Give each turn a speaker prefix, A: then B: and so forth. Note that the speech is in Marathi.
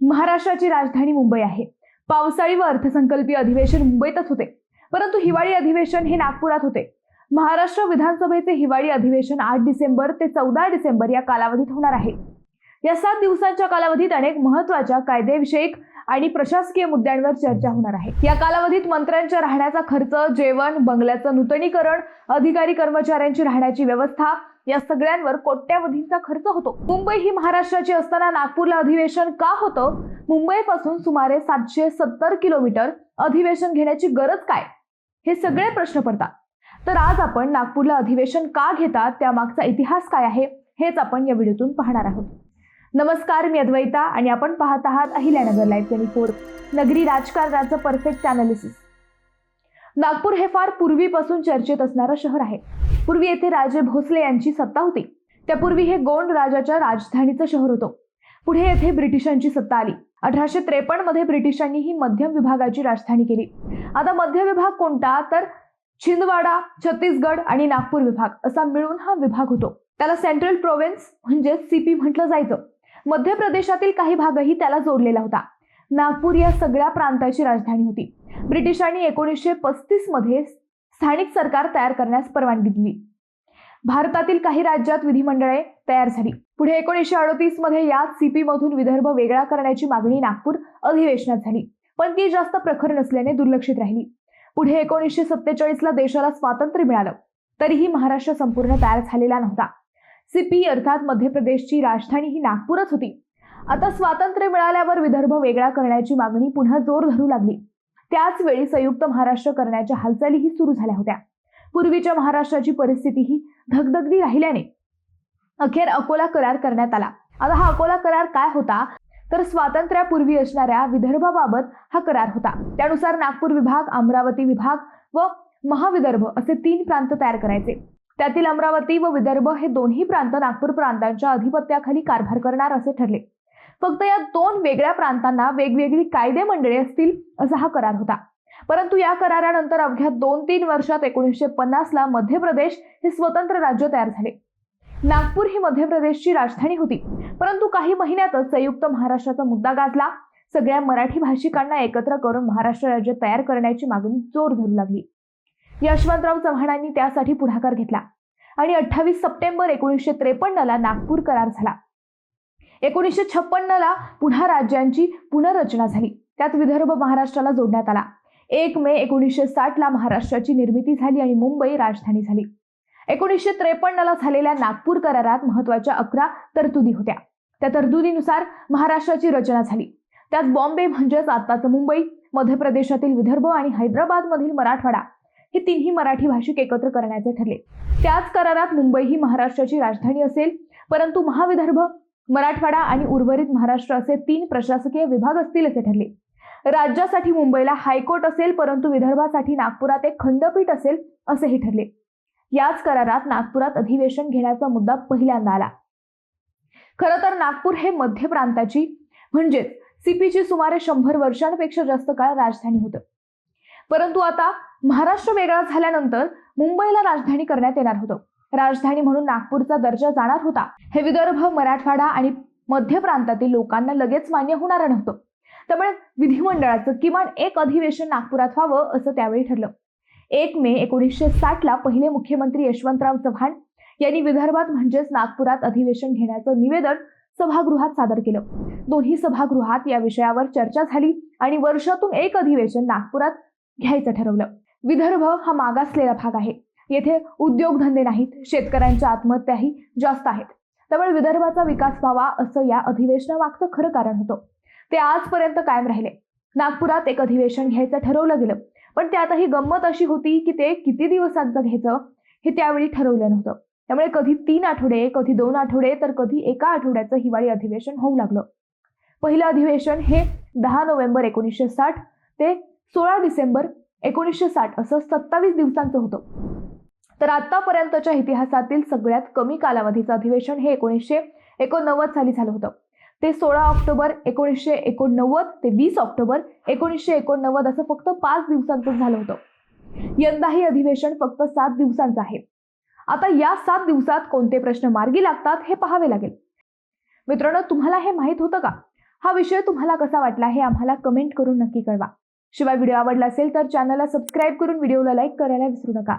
A: महाराष्ट्राची राजधानी मुंबई आहे. पावसाळी व अर्थसंकल्पीय अधिवेशन मुंबईतच होते. परंतु हिवाळी अधिवेशन हे नागपुरात होते. महाराष्ट्र विधानसभेचे हिवाळी अधिवेशन आठ डिसेंबर ते चौदा डिसेंबर या कालावधीत होणार आहे. या सात दिवसांच्या कालावधीत अनेक महत्त्वाच्या कायदेविषयक आणि प्रशासकीय मुद्द्यांवर चर्चा होणार आहे. या कालावधीत मंत्र्यांच्या राहण्याचा खर्च जेवण बंगल्याचं नूतनीकरण अधिकारी कर्मचाऱ्यांची राहण्याची व्यवस्था या सगळ्यांवर कोट्यावधींचा खर्च होतो. मुंबई ही महाराष्ट्राची असताना नागपूरला अधिवेशन का होतं? मुंबईपासून सुमारे सातशे सत्तर किलोमीटर अधिवेशन घेण्याची गरज काय? हे सगळे प्रश्न पडतात. तर आज आपण नागपूरला अधिवेशन का घेतात त्यामागचा इतिहास काय आहे? हेच आपण या व्हिडिओतून पाहणार आहोत. नमस्कार मी अद्वैता आणि आपण पाहत आहात अहिल्यानगर लाईव्ह ट्वेंटी फोर नगरी राजकारणाचं परफेक्ट अनालिसिस नागपूर हे फार पूर्वीपासून चर्चेत असणारं शहर आहे. पूर्वी येथे राजे भोसले यांची सत्ता होती. त्यापूर्वी हे गोंड राजाच्या राजधानीचं शहर होतं. पुढे येथे ब्रिटिशांची सत्ता आली. अठराशे त्रेपन्नमध्ये ब्रिटिशांनी ही मध्यम विभागाची राजधानी केली. आता मध्य विभाग कोणता? तर छिंदवाडा छत्तीसगड आणि नागपूर विभाग असा मिळून हा विभाग होतो. त्याला सेंट्रल प्रोव्हिन्स म्हणजे सीपी म्हटलं जायचं. मध्य प्रदेशातील काही भागही त्याला जोडलेला होता. नागपूर या सगळ्या प्रांताची राजधानी होती. ब्रिटिशांनी एकोणीसशे पस्तीसमध्ये स्थानिक सरकार तयार करण्यास परवानगी दिली. भारतातील काही राज्यात विधिमंडळे तयार झाली. पुढे एकोणीसशे अडतीसमध्ये याच सीपी मधून विदर्भ वेगळा करण्याची मागणी नागपूर अधिवेशनात झाली. पण ती जास्त प्रखर नसल्याने दुर्लक्षित राहिली. पुढे एकोणीसशे सत्तेचाळीस ला देशाला स्वातंत्र्य मिळालं. तरीही महाराष्ट्र संपूर्ण तयार झालेला नव्हता. सीपी अर्थात मध्य प्रदेशची राजधानी ही नागपूरच होती. आता स्वातंत्र्य मिळाल्यावर विदर्भ वेगळा करण्याची मागणी पुन्हा जोर धरू लागली. त्याच वेळी संयुक्त महाराष्ट्र करण्याच्या हालचालीही सुरू झाल्या होत्या. पूर्वीच्या महाराष्ट्राची परिस्थितीही धगधगदी राहिल्याने अखेर अकोला करार करण्यात आला. आता हा अकोला करार काय होता? तर स्वातंत्र्यापूर्वी असणाऱ्या विदर्भाबाबत हा करार होता. त्यानुसार नागपूर विभाग अमरावती विभाग व महाविदर्भ असे तीन प्रांत तयार करायचे. त्यातील अमरावती व विदर्भ हे दोन्ही प्रांत नागपूर प्रांतांच्या अधिपत्याखाली कारभार करणार असे ठरले. फक्त या दोन वेगळ्या प्रांतांना वेगवेगळी कायदे मंडळे असतील असा हा करार होता. परंतु या करारानंतर अवघ्या दोन तीन वर्षात एकोणीसशे पन्नास ला मध्य प्रदेश हे स्वतंत्र राज्य तयार झाले. नागपूर ही मध्य प्रदेशची राजधानी होती. परंतु काही महिन्यातच संयुक्त महाराष्ट्राचा मुद्दा गाजला. सगळ्या मराठी भाषिकांना एकत्र करून महाराष्ट्र राज्य तयार करण्याची मागणी जोर धरू लागली. यशवंतराव चव्हाणांनी त्यासाठी पुढाकार घेतला. आणि अठ्ठावीस सप्टेंबर एकोणीसशे त्रेपन्न ला नागपूर करार झाला. एकोणीसशे छप्पन्नला पुन्हा राज्यांची पुनर्रचना झाली. त्यात विदर्भ महाराष्ट्राला जोडण्यात आला. एक मे एकोणीसशे साठला महाराष्ट्राची निर्मिती झाली आणि मुंबई राजधानी झाली. एकोणीसशे त्रेपन्नला झालेल्या नागपूर करारात महत्त्वाच्या अकरा तरतुदी होत्या. त्या तरतुदीनुसार महाराष्ट्राची रचना झाली. त्यात बॉम्बे म्हणजेच आत्ताचं मुंबई मध्य प्रदेशातील विदर्भ आणि हैदराबादमधील मराठवाडा हे तिन्ही मराठी भाषिक एकत्र करण्याचे ठरले. त्याच करारात मुंबई ही महाराष्ट्राची राजधानी असेल परंतु महाविदर्भ मराठवाडा आणि उर्वरित महाराष्ट्र असे तीन प्रशासकीय विभाग असतील असे ठरले. राज्यासाठी मुंबईला हायकोर्ट असेल परंतु विदर्भासाठी नागपुरात एक खंडपीठ असेल असेही ठरले. याच करारात नागपुरात अधिवेशन घेण्याचा मुद्दा पहिल्यांदा आला. खरं तर नागपूर हे मध्य प्रांताची म्हणजेच सीपीची सुमारे शंभर वर्षांपेक्षा जास्त काळ राजधानी होतं. परंतु आता महाराष्ट्र वेगळा झाल्यानंतर मुंबईला राजधानी करण्यात येणार होतं. राजधानी म्हणून नागपूरचा दर्जा जाणार होता. हे विदर्भ मराठवाडा आणि मध्य प्रांतातील लोकांना लगेच मान्य होणार नव्हतं. त्यामुळे विधिमंडळाचं किमान एक अधिवेशन नागपुरात व्हावं असं त्यावेळी ठरलं. एक मे एकोणीसशे साठ ला पहिले मुख्यमंत्री यशवंतराव चव्हाण यांनी विदर्भात म्हणजेच नागपुरात अधिवेशन घेण्याचं निवेदन सभागृहात सादर केलं. दोन्ही सभागृहात या विषयावर चर्चा झाली आणि वर्षातून एक अधिवेशन नागपुरात घ्यायचं ठरवलं. विदर्भ हा मागासलेला भाग आहे. येथे उद्योगधंदे नाहीत शेतकऱ्यांच्या आत्महत्याही जास्त आहेत. त्यामुळे विदर्भाचा विकास व्हावा असं या अधिवेशनामागचं खरं कारण होतं. ते आजपर्यंत कायम राहिले. नागपुरात एक अधिवेशन घ्यायचं ठरवलं गेलं. पण त्यातही गंमत अशी होती की ते किती दिवसांचं घ्यायचं हे त्यावेळी ठरवलं नव्हतं. त्यामुळे कधी तीन आठवडे कधी दोन आठवडे तर कधी एका आठवड्याचं हिवाळी अधिवेशन होऊ लागलं. पहिलं अधिवेशन हे दहा नोव्हेंबर एकोणीसशे साठ ते सोळा डिसेंबर एकोणीसशे साठ असं सत्तावीस दिवसांचं होतं. तर आतापर्यंतच्या इतिहासातील सगळ्यात कमी कालावधीचं अधिवेशन हे एकोणीसशे एकोणनव्वद साली झालं होतं. ते सोळा ऑक्टोबर एकोणीसशे एकोणनव्वद ते वीस ऑक्टोबर एकोणीसशे एकोणनव्वद असं फक्त पाच दिवसांचं झालं होतं. यंदाही अधिवेशन फक्त सात दिवसांचं आहे. आता या सात दिवसात कोणते प्रश्न मार्गी लागतात हे पाहावे लागेल. मित्रांनो तुम्हाला हे माहीत होतं का? हा विषय तुम्हाला कसा वाटला हे आम्हाला कमेंट करून नक्की कळवा. शिवाय व्हिडिओ आवडला असेल तर चॅनलला सबस्क्राईब करून व्हिडिओला लाईक करायला विसरू नका.